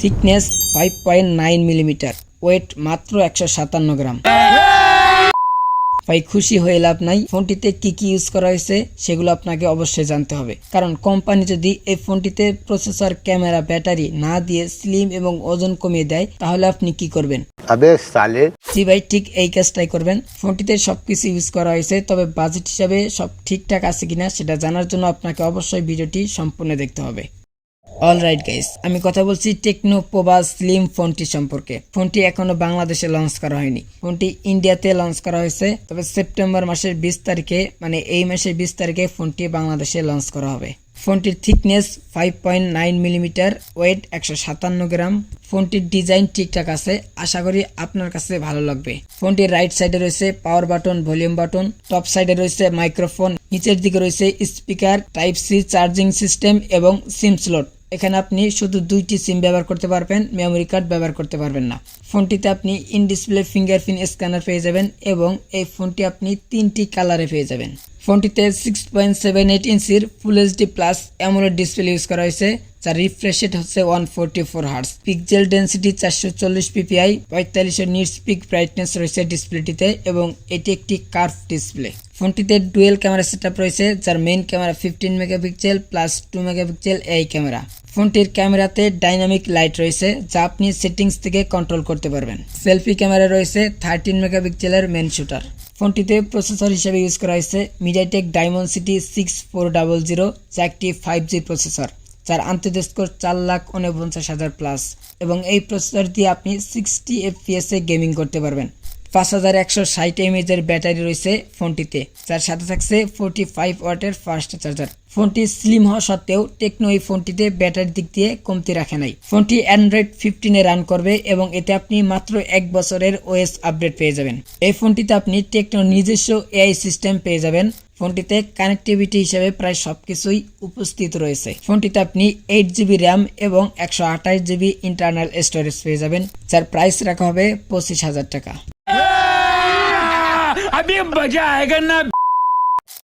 Thickness five point nine millimetre weight মাত্র একশো সাতান্ন গ্রাম। ভাই খুশি হয়ে লাভ নাই। ফোনটিতে কি কি ইউজ করা হয়েছে সেগুলো আপনাকে অবশ্যই জানতে হবে। কারণ কোম্পানি যদি এই ফোনটিতে প্রসেসর ক্যামেরা ব্যাটারি না দিয়ে স্লিম এবং ওজন কমিয়ে দেয় তাহলে আপনি কি করবেন? জি ভাই ঠিক এই কাজটাই করবেন। ফোনটিতে সবকিছু ইউজ করা হয়েছে তবে বাজেট হিসাবে সব ঠিকঠাক আছে কিনা সেটা জানার জন্য আপনাকে অবশ্যই ভিডিওটি সম্পূর্ণ দেখতে হবে। অল রাইট গাইস আমি কথা বলছি টেকনো পোবা স্লিম ফোনটি সম্পর্কে। ফোনটি এখনও বাংলাদেশে লঞ্চ করা হয়নি। ফোনটি ইন্ডিয়াতে লঞ্চ করা হয়েছে। তবে সেপ্টেম্বর মাসের বিশ তারিখে মানে এই মাসের বিশ তারিখে ফোনটি বাংলাদেশে লঞ্চ করা হবে। ফোনটির thickness five point nine millimetre weight একশো সাতান্ন গ্রাম। ফোনটির ডিজাইন ঠিকঠাক আছে, আশা করি আপনার কাছে ভালো লাগবে। ফোনটির রাইট সাইডে রয়েছে power button volume button top সাইডে রয়েছে মাইক্রোফোন নিচের দিকে রয়েছে speaker type C charging system এবং সিম স্লট এখানে আপনি শুধু দুইটি সিম ব্যবহার করতে পারবেন মেমোরি কার্ড ব্যবহার করতে পারবেন না। ফোনটিতে আপনি ইন ডিসপ্লে ফিঙ্গারপ্রিন্ট স্ক্যানার পেয়ে যাবেন এবং এই ফোনটি আপনি তিনটি কালারে পেয়ে যাবেন। ফোনটিতে সিক্স পয়েন্ট সেভেন এইট ইঞ্চির full HD plus AMOLED display use করা হয়েছে, যার রিফ্রেশ রেট হচ্ছে one forty four hertz pixel density চারশো চল্লিশ পিপিআই পঁয়তাল্লিশশো নিট পিক ব্রাইটনেস রয়েছে ডিসপ্লেটিতে এবং এটি একটি কার্ভ ডিসপ্লে ফোনটিতে ডুয়েল ক্যামেরা সেটআপ রয়েছে, যার main camera fifteen megapixel plus two megapixel এই ক্যামেরা ফোনটির ক্যামেরাতে ডাইনামিক লাইট রয়েছে, যা আপনি সেটিংস থেকে কন্ট্রোল করতে পারবেন। সেলফি ক্যামেরা রয়েছে থার্টিন মেগাপিক্সেলের মেন শুটার ফোনটিতে প্রসেসর হিসেবে ইউজ করা হয়েছে MediaTek Dimensity six four double zero যা একটি ফাইভ জি প্রসেসর যার আন্তর্জাতিক চার লাখ উনপঞ্চাশ হাজার প্লাস এবং এই প্রসেসর দিয়ে আপনি সিক্সটি এফপিএস গেমিং করতে পারবেন। পাঁচ হাজার একশো ষাট এমএজের ব্যাটারি রয়েছে ফোনটিতে, যার সাথে থাকছে ফোরটি ফাইভ ওয়াটের ফাস্ট চার্জার ফোনটি স্লিম হওয়া সত্ত্বেও টেকনো এই ফোনটিতে ব্যাটারির দিক দিয়ে কমতি রাখে নাই। ফোনটি অ্যান্ড্রয়েড ফিফটিনে রান করবে এবং এতে আপনি মাত্র এক বছরের ওএস আপডেট পেয়ে যাবেন। এই ফোনটিতে আপনি টেকনো নিজস্ব এআই সিস্টেম পেয়ে যাবেন। ফোনটিতে কানেক্টিভিটি হিসেবে প্রায় সবকিছুই উপস্থিত রয়েছে। ফোনটিতে আপনি এইট জিবি র্যাম এবং একশো আঠাশ জিবি ইন্টারনাল স্টোরেজ পেয়ে যাবেন, যার প্রাইস রাখা হবে পঁচিশ হাজার টাকা। अभी मज़ा आएगा ना।